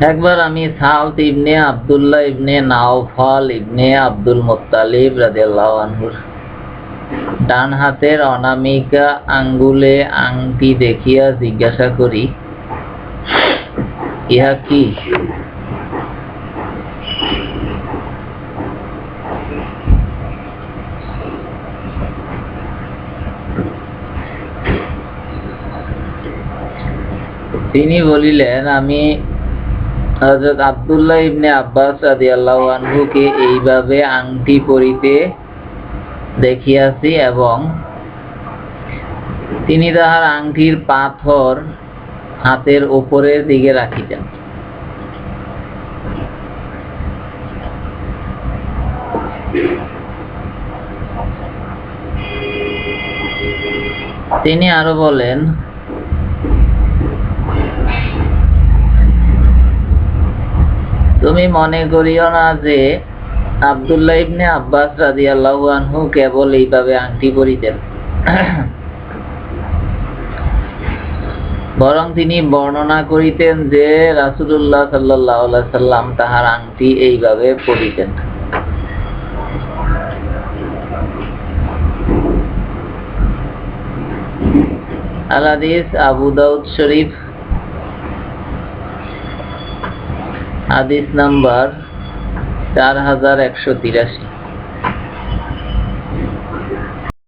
একবার আমি সাউথ ইবনে আব্দুল্লাহ ইবনে নাওফল ইবনে আব্দুল রাদিয়াল্লাহু আনহুর ডান হাতের অনামিকা আঙ্গুলে আংটি দেখিয়া জিজ্ঞাসা করি, ইহা কি? তিনি বলিলেন, আমি হযরত আব্দুল্লাহ ইবনে আব্বাস আনহুকে এইভাবে আংটি পরিতে দেখিয়াছি এবং তিনি তাহার আংটির পাথর হাতের উপরের দিকে রাখিতেন। তিনি আরও বলেন তুমি মনে করিও না যে আব্দুল্লাহ ইবনে আব্বাস রাদিয়াল্লাহু আনহু কেবল এইভাবে আংটি পরিতেন। বরং তিনি বর্ণনা করিতেন যে রাসূলুল্লাহ আলাইহি সাল্লাম তাহার আংটি এইভাবে পরিতেন। আল হাদিস আবু দাউদ শরীফ হাদিস নাম্বার চার হাজার একশো তিরাশি।